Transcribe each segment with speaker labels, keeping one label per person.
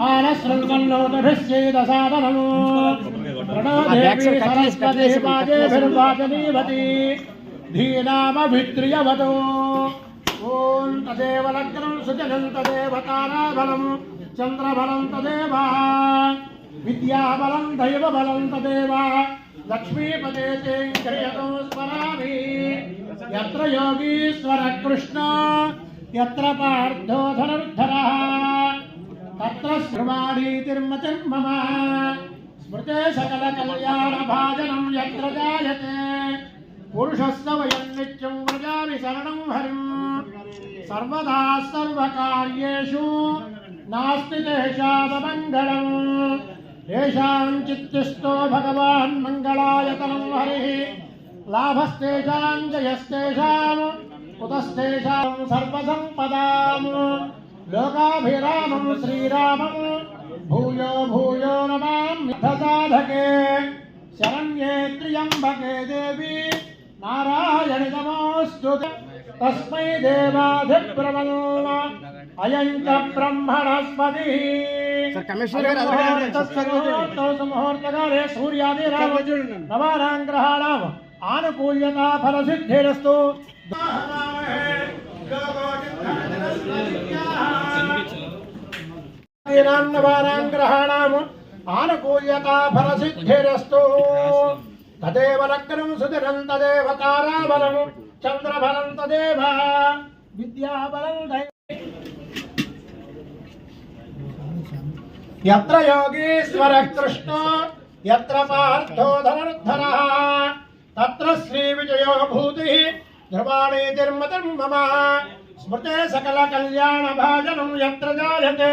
Speaker 1: ఆనశృంగన్నోదభిశ్చేదసాదనము ప్రణోదేవి సరస్వతి పాదేభిర్వాచనీవతి ధీనామభిత్రియవతో. ఓం తదేవ లగ్నం సుజనం తదేవ తారాబలం. చంద్రబలం తదేవ. విద్యాబలం దైవబలం తదేవ. లక్ష్మీపదే క్రియతో స్మరామి. యత్ర యోగీశ్వర కృష్ణ. యత్ర పార్థో ధనుర్ధరः तत्र श्रवाणीतिर्मतिर् मम स्मृते सकलकल्याणभाजनं यत्र जायते। पुरुषस्य वयं नित्यं व्रजामि शरणं हरिं सर्वदा सर्वकार्येषु नास्ति तेषाममङ्गलम् येषां चित्तिष्ठो भगवान् मङ्गलायतनं हरिः। लाभस्तेषां जयस्तेषाम् उतस्तेषां सर्वसम्पदाम्। लोकाभिरामं श्रीरामं भूयो भूयो नमाम्यथसाधके शरण्ये त्र्यम्बके देवी। नारायणि नमोऽस्तु। तस्मै देवाधिप्रबल्म अयं च ब्रह्मणस्पतिः मुहूर्तकाले सूर्यादिराम।
Speaker 2: नवानां ग्रहाणाम् आनुकूल्यता फलसिद्धिरस्तु
Speaker 1: रामः సూర్యాదిరామ నవానాం గ్రహాణం ఆనుకూల్యత ఫలసిద్ధిరస్తు నవానాం గ్రహాణం ఆనుకూల్యత ఫలసిద్ధిరస్తు తదేవ లగ్నం సుదిరం తదేవ తారాబలం చంద్రబలం తదేవ విద్యాబలం యత్ర యోగీశ్వర కృష్ణ యత్ర పార్థో ధనుర్ధర తత్ర శ్రీ విజయో భూతి ధ్రువాణీతిర్మతం మమ స్మృతే సకల కళ్యాణ భాజనం యత్ర జాయతే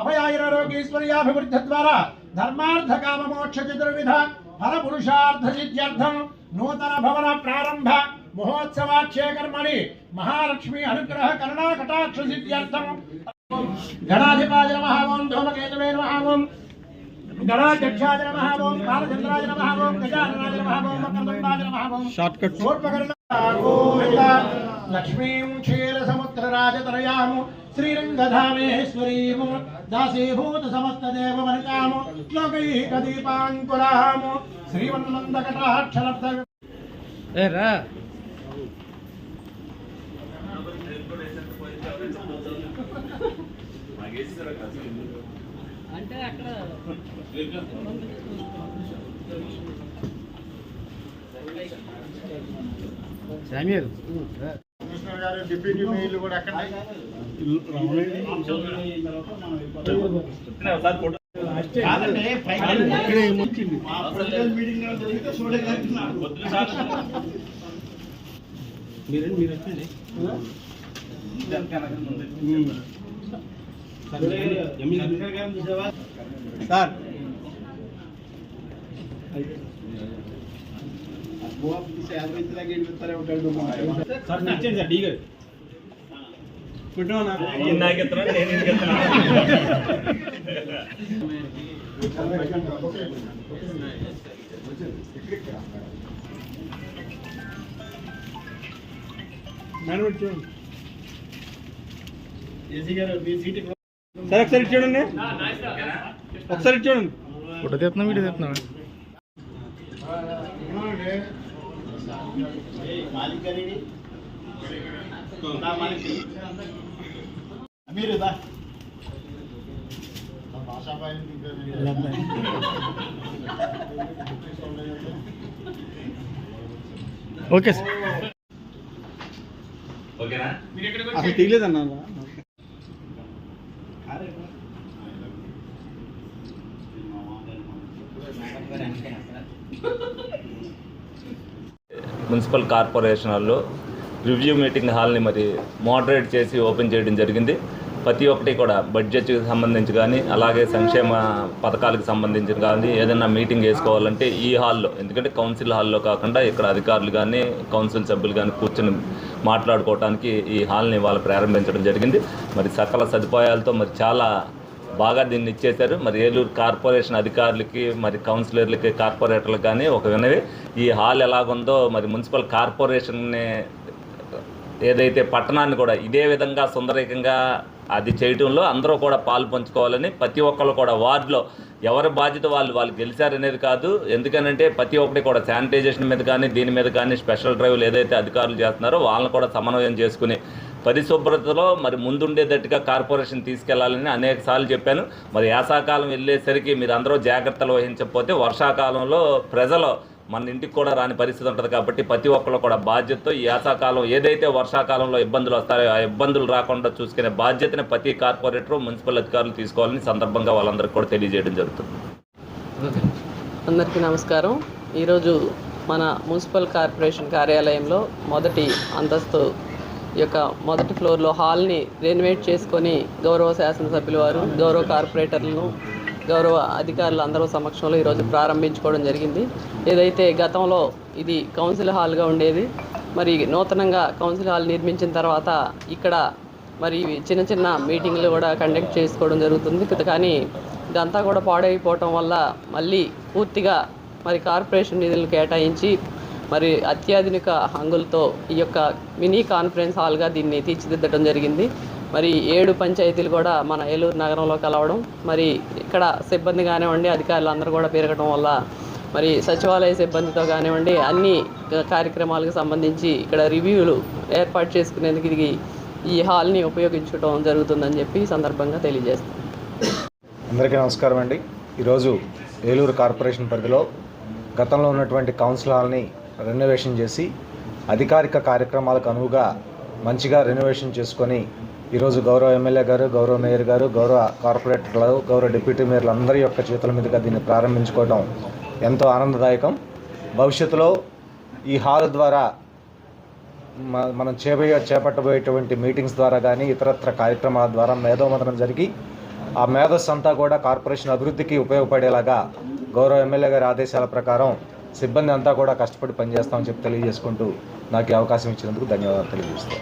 Speaker 1: అభయాయిరోగీశ్వర్యాభివృద్ధి ద్వారా ధర్మార్థ కామ మోక్ష చతుర్విధ ఫల పురుషార్థ సిద్ధ్యర్థం నూతన భవన ప్రారంభ మహోత్సవాక్షే కర్మణి మహాలక్ష్మి అనుగ్రహ కరుణా కటాక్ష సిద్ధ్యర్థం గణాధిపాయ నమః ఓం ధూమకేతవే నమః ఓం గణాధ్యక్షాయ నమః ఓం బాలచంద్రాయ నమః ఓం గజాననాయ నమః ఓం మకరందాయ నమః ఓం
Speaker 2: షార్ట్ కట్
Speaker 1: శూర్పకర్ణ గోవింద లక్ష్మీం క్షీరసముద్రరాజతనయాము శ్రీరంగధామేశ్వరీము దాసీభూత సమస్తదేవ వనితాము లోకైకదీపాంకురాము శ్రీమన్మందకటాక్షరబ్ధ
Speaker 2: ఏ రా. శామ్యూల్
Speaker 1: డిప్యూటీ మేయర్లు కూడా
Speaker 2: ముంచింది మీరండి మీరు వచ్చండి సార్ సార్ ఇచ్చేయండి సార్ డీగర్ పెట్టమన్నా మేడం ఇటు చూడండి సార్ ఒకసారి ఇటు చూడండి ఒకసారి ఇటు చూడండి
Speaker 3: ఫోటో తీస్తున్నా వీడియో తీస్తున్నా
Speaker 1: మీరు
Speaker 2: ఓకే సార్.
Speaker 3: ఓకేనా?
Speaker 2: అసలు తీయలేదన్నా?
Speaker 3: మున్సిపల్ కార్పొరేషన్ హాల్లో రివ్యూ మీటింగ్ హాల్ని మరి మోడరేట్ చేసి ఓపెన్ చేయడం జరిగింది. ప్రతి ఒక్కటి కూడా బడ్జెట్కి సంబంధించి కానీ అలాగే సంక్షేమ పథకాలకు సంబంధించి కానీ ఏదైనా మీటింగ్ వేసుకోవాలంటే ఈ హాల్లో ఎందుకంటే కౌన్సిల్ హాల్లో కాకుండా ఇక్కడ అధికారులు కానీ కౌన్సిల్ సభ్యులు కానీ కూర్చొని మాట్లాడుకోవడానికి ఈ హాల్ని వాళ్ళు ప్రారంభించడం జరిగింది. మరి సకల సదుపాయాలతో మరి చాలా బాగా దీన్ని ఇచ్చేశారు. మరి ఏలూరు కార్పొరేషన్ అధికారులకి మరి కౌన్సిలర్లకి కార్పొరేటర్లకు కానీ ఒక వినవి. ఈ హాల్ ఎలాగుందో మరి మున్సిపల్ కార్పొరేషన్ని ఏదైతే పట్టణాన్ని కూడా ఇదే విధంగా సుందరీకంగా అది చేయటంలో అందరూ కూడా పాలు పంచుకోవాలని ప్రతి ఒక్కళ్ళు కూడా వార్డులో ఎవరి బాధ్యత వాళ్ళు వాళ్ళు గెలిచారనేది కాదు. ఎందుకనంటే ప్రతి ఒక్కటి కూడా శానిటైజేషన్ మీద కానీ దీని మీద కానీ స్పెషల్ డ్రైవ్లు ఏదైతే అధికారులు చేస్తున్నారో వాళ్ళని కూడా సమన్వయం చేసుకుని పరిశుభ్రతలో మరి ముందుండేటట్టుగా కార్పొరేషన్ తీసుకెళ్ళాలని అనేక సార్లు చెప్పాను. మరి యాసాకాలం వెళ్ళేసరికి మీరు అందరూ జాగ్రత్తలు వహించకపోతే వర్షాకాలంలో ప్రజలు మన ఇంటికి కూడా రాని పరిస్థితి ఉంటుంది కాబట్టి ప్రతి ఒక్కరు కూడా బాధ్యతతో ఈ యాసాకాలం ఏదైతే వర్షాకాలంలో ఇబ్బందులు వస్తాయో ఆ ఇబ్బందులు రాకుండా చూసుకునే బాధ్యతని ప్రతి కార్పొరేటర్ మున్సిపల్ అధికారులు తీసుకోవాలని సందర్భంగా వాళ్ళందరికీ కూడా తెలియజేయడం జరుగుతుంది.
Speaker 4: అందరికీ నమస్కారం. ఈరోజు మన మున్సిపల్ కార్పొరేషన్ కార్యాలయంలో మొదటి అంతస్తు యొక్క మొదటి ఫ్లోర్లో హాల్ని రెనోవేట్ చేసుకొని గౌరవ శాసనసభ్యులు వారు గౌరవ కార్పొరేటర్లను గౌరవ అధికారులు అందరూ సమక్షంలో ఈరోజు ప్రారంభించుకోవడం జరిగింది. ఏదైతే గతంలో ఇది కౌన్సిల్ హాల్గా ఉండేది మరి నూతనంగా కౌన్సిల్ హాల్ నిర్మించిన తర్వాత ఇక్కడ మరి చిన్న చిన్న మీటింగ్లు కూడా కండక్ట్ చేసుకోవడం జరుగుతుంది. కానీ ఇదంతా కూడా పాడైపోవటం వల్ల మళ్ళీ పూర్తిగా మరి కార్పొరేషన్ నిధులు కేటాయించి మరి అత్యాధునిక హంగులతో ఈ యొక్క మినీ కాన్ఫరెన్స్ హాల్గా దీన్ని తీర్చిదిద్దడం జరిగింది. మరి ఏడు పంచాయతీలు కూడా మన ఏలూరు నగరంలో కలవడం మరి ఇక్కడ సిబ్బంది కానివ్వండి అధికారులు అందరూ కూడా పెరగడం వల్ల మరి సచివాలయ సిబ్బందితో కానివ్వండి అన్ని కార్యక్రమాలకు సంబంధించి ఇక్కడ రివ్యూలు ఏర్పాటు చేసుకునేందుకు ఇది ఈ హాల్ని ఉపయోగించడం జరుగుతుందని చెప్పి సందర్భంగా తెలియజేస్తాం.
Speaker 5: అందరికీ నమస్కారం అండి. ఈరోజు ఏలూరు కార్పొరేషన్ పరిధిలో గతంలో ఉన్నటువంటి కౌన్సిల్ హాల్ని రెనోవేషన్ చేసి అధికారిక కార్యక్రమాలకు అనువుగా మంచిగా రెనోవేషన్ చేసుకొని ఈరోజు గౌరవ ఎమ్మెల్యే గారు గౌరవ మేయర్ గారు గౌరవ కార్పొరేటర్లు గౌరవ డిప్యూటీ మేయర్లు అందరి యొక్క చేతుల మీదుగా దీన్ని ప్రారంభించుకోవడం ఎంతో ఆనందదాయకం. భవిష్యత్తులో ఈ హాల్ ద్వారా మనం చేపయ చేపట్టబోయేటువంటి మీటింగ్స్ ద్వారా కానీ ఇతరత్ర కార్యక్రమాల ద్వారా మేధోమథనం జరిగి ఆ మేధస్సు అంతా కూడా కార్పొరేషన్ అభివృద్ధికి ఉపయోగపడేలాగా గౌరవ ఎమ్మెల్యే గారి ఆదేశాల ప్రకారం సిబ్బంది అంతా కూడా కష్టపడి పనిచేస్తామని చెప్పి తెలియజేసుకుంటూ నాకు అవకాశం ఇచ్చినందుకు ధన్యవాదాలు తెలియజేస్తాను